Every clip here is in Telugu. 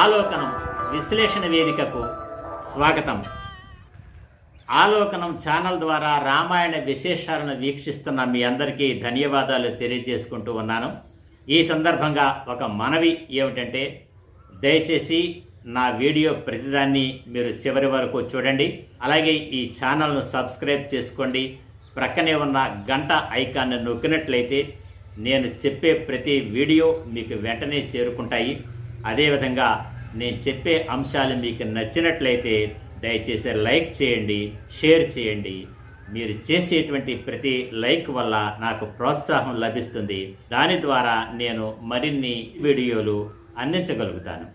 ఆలోకనం విశ్లేషణ వేదికకు స్వాగతం. ఆలోకనం ఛానల్ ద్వారా రామాయణ విశేషాలను వీక్షిస్తున్న మీ అందరికీ ధన్యవాదాలు తెలియజేసుకుంటూ ఉన్నాను. ఈ సందర్భంగా ఒక మనవి ఏమిటంటే దయచేసి నా వీడియో ప్రతిదాన్ని మీరు చివరి వరకు చూడండి. అలాగే ఈ ఛానల్ను సబ్స్క్రైబ్ చేసుకోండి. ప్రక్కనే ఉన్న గంట ఐకాన్ను నొక్కినట్లయితే నేను చెప్పే ప్రతి వీడియో మీకు వెంటనే చేరుకుంటాయి. అదేవిధంగా నేను చెప్పే అంశాలు మీకు నచ్చినట్లయితే దయచేసి లైక్ చేయండి షేర్ చేయండి. మీరు చేసేటువంటి ప్రతి లైక్ వల్ల నాకు ప్రోత్సాహం లభిస్తుంది. దాని ద్వారా నేను మరిన్ని వీడియోలు అందించగలుగుతాను.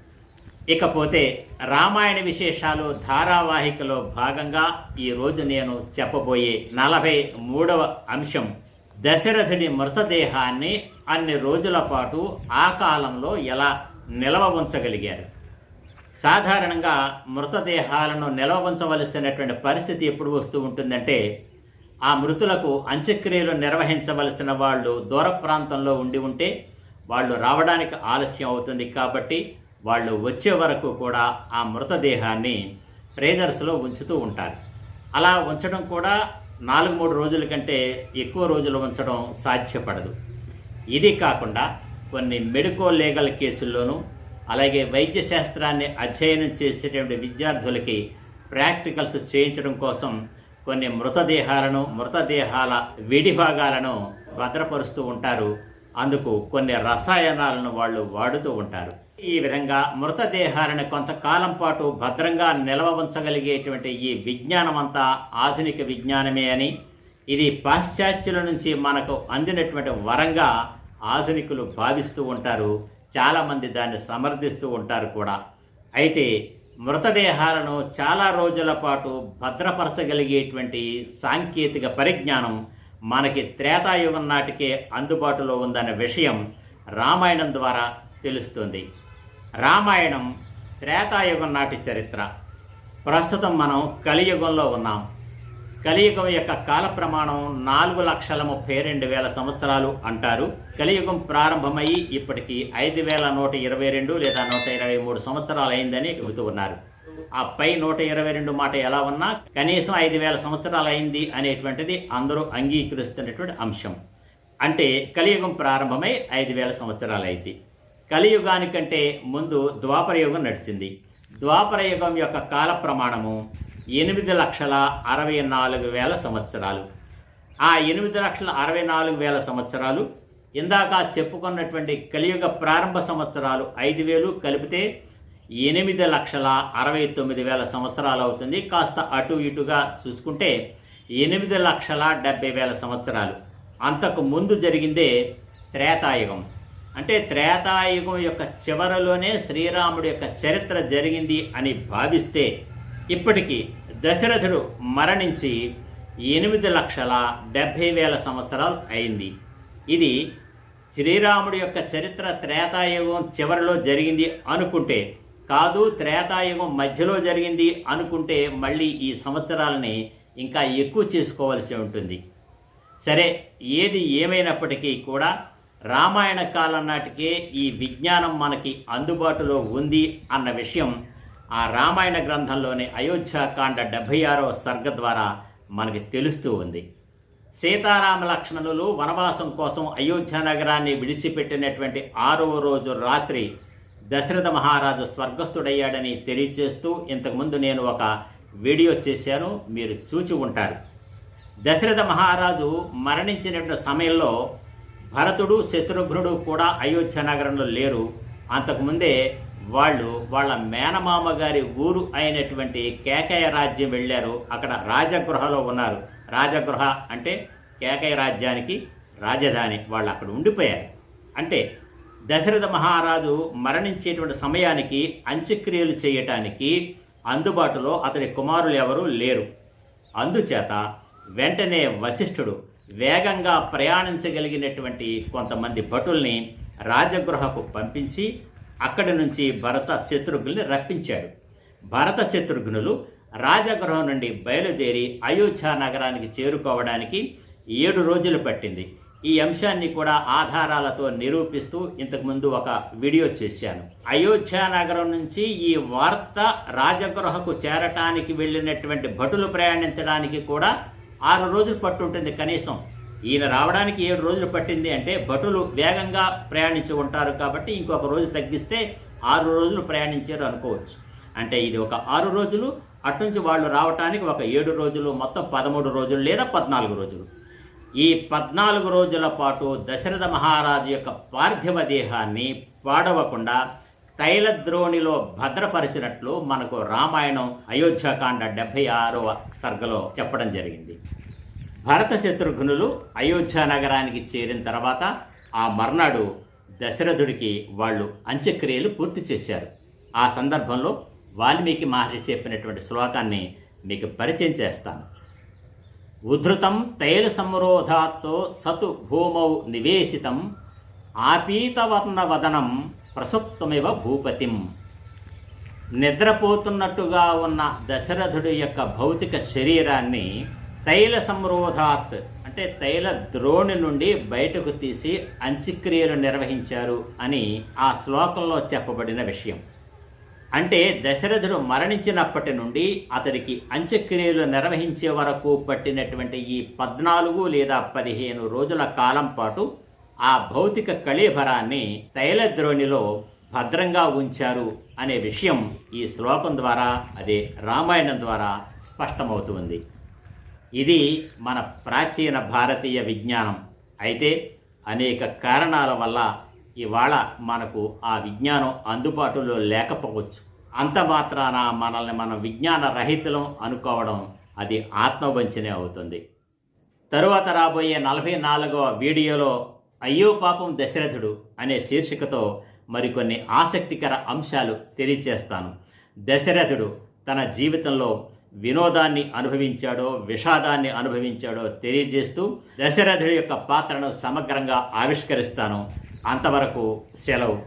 ఇకపోతే రామాయణ విశేషాలు ధారావాహికలో భాగంగా ఈరోజు నేను చెప్పబోయే నలభై మూడవ అంశం దశరథుడి మృతదేహాన్ని అన్ని రోజుల పాటు ఆ కాలంలో ఎలా నిలవ ఉంచగలిగారు. సాధారణంగా మృతదేహాలను నిల్వ ఉంచవలసినటువంటి పరిస్థితి ఎప్పుడు వస్తూ ఉంటుందంటే ఆ మృతులకు అంత్యక్రియలు నిర్వహించవలసిన వాళ్ళు దూర ప్రాంతంలో ఉండి ఉంటే వాళ్ళు రావడానికి ఆలస్యం అవుతుంది కాబట్టి వాళ్ళు వచ్చే వరకు కూడా ఆ మృతదేహాన్ని ఫ్రేజర్స్లో ఉంచుతూ ఉంటారు. అలా ఉంచడం కూడా నాలుగు మూడు రోజుల కంటే ఎక్కువ రోజులు ఉంచడం సాధ్యపడదు. ఇది కాకుండా కొన్ని మెడికో లీగల్ కేసుల్లోనూ అలాగే వైద్య శాస్త్రాన్ని అధ్యయనం చేసేటువంటి విద్యార్థులకి ప్రాక్టికల్స్ చేయించడం కోసం కొన్ని మృతదేహాలను మృతదేహాల విడిభాగాలను భద్రపరుస్తూ ఉంటారు. అందుకు కొన్ని రసాయనాలను వాళ్ళు వాడుతూ ఉంటారు. ఈ విధంగా మృతదేహాలను కొంతకాలం పాటు భద్రంగా నిల్వ ఉంచగలిగేటువంటి ఈ విజ్ఞానం అంతా ఆధునిక విజ్ఞానమే అని ఇది పాశ్చాత్యుల నుంచి మనకు అందినటువంటి వరంగా ఆధునికులు భావిస్తూ ఉంటారు చాలామంది దాన్ని సమర్థిస్తూ ఉంటారు కూడా. అయితే మృతదేహాలను చాలా రోజుల పాటు భద్రపరచగలిగేటువంటి సాంకేతిక పరిజ్ఞానం మనకి త్రేతాయుగం నాటికే అందుబాటులో ఉందన్న విషయం రామాయణం ద్వారా తెలుస్తుంది. రామాయణం త్రేతాయుగం నాటి చరిత్ర. ప్రస్తుతం మనం కలియుగంలో ఉన్నాం. కలియుగం యొక్క కాల ప్రమాణం నాలుగు లక్షల ముప్పై రెండు వేల సంవత్సరాలు అంటారు. కలియుగం ప్రారంభమయ్యి ఇప్పటికి ఐదు వేల నూట ఇరవై రెండు లేదా నూట ఇరవై మూడు సంవత్సరాలు అయిందని చెబుతూ ఉన్నారు. ఆ పై నూట ఇరవై రెండు మాట ఎలా ఉన్నా కనీసం ఐదు వేల సంవత్సరాలు అయింది అనేటువంటిది అందరూ అంగీకరిస్తున్నటువంటి అంశం. అంటే కలియుగం ప్రారంభమై ఐదు వేల సంవత్సరాలు అయింది. కలియుగానికంటే ముందు ద్వాపరయుగం నడిచింది. ద్వాపర యుగం యొక్క కాల ప్రమాణము ఎనిమిది లక్షల అరవై నాలుగు వేల సంవత్సరాలు. ఆ ఎనిమిది లక్షల అరవై నాలుగు వేల సంవత్సరాలు ఇందాక చెప్పుకున్నటువంటి కలియుగ ప్రారంభ సంవత్సరాలు ఐదు వేలు కలిపితే ఎనిమిది లక్షల అరవై తొమ్మిది వేల సంవత్సరాలు అవుతుంది. కాస్త అటు ఇటుగా చూసుకుంటే ఎనిమిది లక్షల డెబ్బై వేల సంవత్సరాలు. అంతకు ముందు జరిగిందే త్రేతాయుగం. అంటే త్రేతాయుగం యొక్క చివరలోనే శ్రీరాముడి యొక్క చరిత్ర జరిగింది అని భావిస్తే ఇప్పటికీ దశరథుడు మరణించి ఎనిమిది లక్షల డెబ్భై వేల సంవత్సరాలు అయింది. ఇది శ్రీరాముడి యొక్క చరిత్ర త్రేతాయుగం చివరిలో జరిగింది అనుకుంటే కాదు త్రేతాయుగం మధ్యలో జరిగింది అనుకుంటే మళ్ళీ ఈ సంవత్సరాలని ఇంకా ఎక్కువ చేసుకోవాల్సి ఉంటుంది. సరే ఏది ఏమైనప్పటికీ కూడా రామాయణ కాలం నాటికే ఈ విజ్ఞానం మనకి అందుబాటులో ఉంది అన్న విషయం ఆ రామాయణ గ్రంథంలోని అయోధ్యాకాండ డెబ్భై ఆరవ సర్గ ద్వారా మనకి తెలుస్తూ ఉంది. సీతారామ లక్ష్మణులు వనవాసం కోసం అయోధ్య నగరాన్ని విడిచిపెట్టినటువంటి ఆరవ రోజు రాత్రి దశరథ మహారాజు స్వర్గస్థుడయ్యాడని తెలియచేస్తూ ఇంతకుముందు నేను ఒక వీడియో చేశాను మీరు చూచి ఉంటారు. దశరథ మహారాజు మరణించినటువంటి సమయంలో భరతుడు శత్రుఘ్నుడు కూడా అయోధ్య నగరంలో లేరు. అంతకుముందే వాళ్ళు వాళ్ళ మేనమామ గారి ఊరు అయినటువంటి కేకయ రాజ్యం వెళ్ళారు. అక్కడ రాజగృహలో ఉన్నారు. రాజగృహ అంటే కేకయ రాజ్యానికి రాజధాని. వాళ్ళు అక్కడ ఉండిపోయారు. అంటే దశరథ మహారాజు మరణించేటువంటి సమయానికి అంత్యక్రియలు చేయటానికి అందుబాటులో అతని కుమారులు ఎవరూ లేరు. అందుచేత వెంటనే వశిష్ఠుడు వేగంగా ప్రయాణించగలిగినటువంటి కొంతమంది భటుల్ని రాజగృహకు పంపించి అక్కడి నుంచి భరత శత్రుఘ్నుల్ని రప్పించాడు. భరత శత్రుఘ్నులు రాజగృహం నుండి బయలుదేరి అయోధ్య నగరానికి చేరుకోవడానికి ఏడు రోజులు పట్టింది. ఈ అంశాన్ని కూడా ఆధారాలతో నిరూపిస్తూ ఇంతకుముందు ఒక వీడియో చేశాను. అయోధ్య నగరం నుంచి ఈ వార్త రాజగృహకు చేరటానికి వెళ్ళినటువంటి భటులు ప్రయాణించడానికి కూడా ఆరు రోజులు పట్టుంటుంది కనీసం. ఈయన రావడానికి ఏడు రోజులు పట్టింది అంటే భటులు వేగంగా ప్రయాణించి ఉంటారు కాబట్టి ఇంకొక రోజు తగ్గిస్తే ఆరు రోజులు ప్రయాణించారు అనుకోవచ్చు. అంటే ఇది ఒక ఆరు రోజులు అట్నుంచి వాళ్ళు రావటానికి ఒక ఏడు రోజులు మొత్తం పదమూడు రోజులు లేదా పద్నాలుగు రోజులు. ఈ పద్నాలుగు రోజుల పాటు దశరథ మహారాజు యొక్క పార్థివ దేహాన్ని పాడవకుండా తైలద్రోణిలో భద్రపరిచినట్లు మనకు రామాయణం అయోధ్యాకాండ డెబ్భై ఆరవ సర్గలో చెప్పడం జరిగింది. భరత శత్రుఘ్నులు అయోధ్య నగరానికి చేరిన తర్వాత ఆ మర్నాడు దశరథుడికి వాళ్ళు అంత్యక్రియలు పూర్తి చేశారు. ఆ సందర్భంలో వాల్మీకి మహర్షి చెప్పినటువంటి శ్లోకాన్ని మీకు పరిచయం చేస్తాను. ఉద్ధృతం తైల సంరోధాత్తో సతు భూమౌ నివేశితం ఆపీతవర్ణవదనం ప్రసుప్తమివ భూపతిం. నిద్రపోతున్నట్టుగా ఉన్న దశరథుడి యొక్క భౌతిక శరీరాన్ని తైల సంరోధాత్ అంటే తైల ద్రోణి నుండి బయటకు తీసి అంత్యక్రియలు నిర్వహించారు అని ఆ శ్లోకంలో చెప్పబడిన విషయం. అంటే దశరథుడు మరణించినప్పటి నుండి అతడికి అంత్యక్రియలు నిర్వహించే వరకు పట్టినటువంటి ఈ పద్నాలుగు లేదా పదిహేను రోజుల కాలం పాటు ఆ భౌతిక కళీభరాన్ని తైలద్రోణిలో భద్రంగా ఉంచారు అనే విషయం ఈ శ్లోకం ద్వారా అదే రామాయణం ద్వారా స్పష్టమవుతుంది ఇది మన ప్రాచీన భారతీయ విజ్ఞానం. అయితే అనేక కారణాల వల్ల ఇవాళ మనకు ఆ విజ్ఞానం అందుబాటులో లేకపోవచ్చు. అంత మాత్రాన మనల్ని మనం విజ్ఞాన రహితులం అనుకోవడం అది ఆత్మవంచనే అవుతుంది. తరువాత రాబోయే నలభై నాలుగవ వీడియోలో అయ్యో పాపం దశరథుడు అనే శీర్షికతో మరికొన్ని ఆసక్తికర అంశాలు తెలియచేస్తాను. దశరథుడు తన జీవితంలో వినోదాన్ని అనుభవించాడో విషాదాన్ని అనుభవించాడో తెలియజేస్తూ దశరథుడి యొక్క పాత్రను సమగ్రంగా ఆవిష్కరిస్తాను. అంతవరకు సెలవు.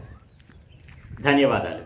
ధన్యవాదాలు.